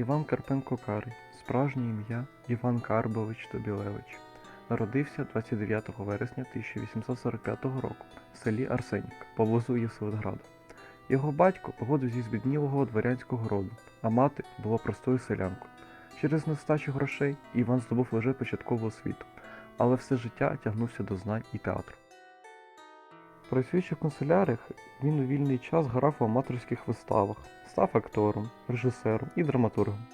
Іван Карпенко Карий, справжнє ім'я Іван Карбович Тобілевич. Народився 29 вересня 1845 року в селі Арсенівка поблизу Єсаводграда. Його батько походив зі збіднілого дворянського роду, а мати була простою селянкою. Через нестачу грошей Іван здобув лише початкову освіту, але все життя тягнувся до знань і театру. Працюючи в канцеляріях, він у вільний час грав в аматорських виставах, став актором, режисером і драматургом.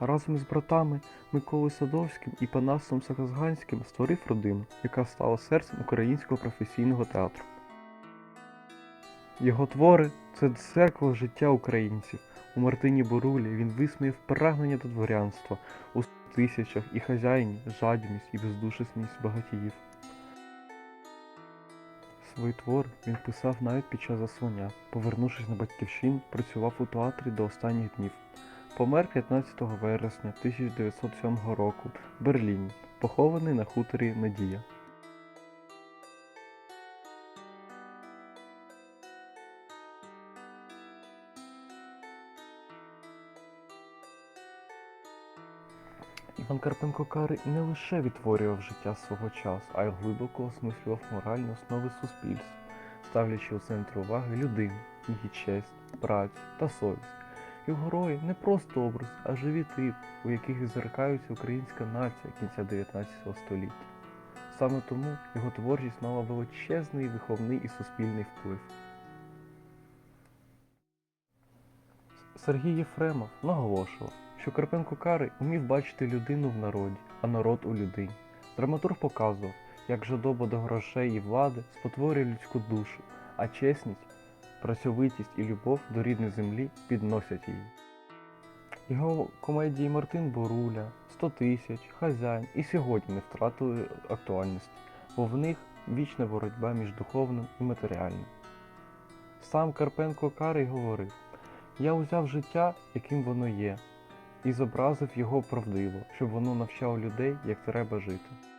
Разом із братами Миколою Садовським і Панасом Саказганським створив родину, яка стала серцем українського професійного театру. Його твори це дзеркало життя українців. У Мартині Борулі він висміяв прагнення до дворянства у тисячах і хазяїні, жадібність і бездушесність багатіїв. Свої твори він писав навіть під час заслання. Повернувшись на батьківщину, працював у театрі до останніх днів. Помер 15 вересня 1907 року в Берліні, похований на хуторі Надія. Іван Карпенко Карий не лише відтворював життя свого часу, а й глибоко осмислював моральні основи суспільства, ставлячи у центр уваги людину, її честь, працю та совість. Його герої не просто образ, а живі тип, у яких відзеркаються українська нація кінця 19 століття. Саме тому його творчість мала величезний виховний і суспільний вплив. Сергій Єфремов наголошував, що Карпенко Карий умів бачити людину в народі, а народ у людині. Драматург показував, як жадоба до грошей і влади спотворює людську душу, а чесність, працьовитість і любов до рідної землі підносять її. Його комедії Мартин Боруля, 100 тисяч, Хазяїн і сьогодні не втратили актуальності, бо в них вічна боротьба між духовним і матеріальним. Сам Карпенко Карий говорив: Я узяв життя, яким воно є, і зобразив його правдиво, щоб воно навчало людей, як треба жити.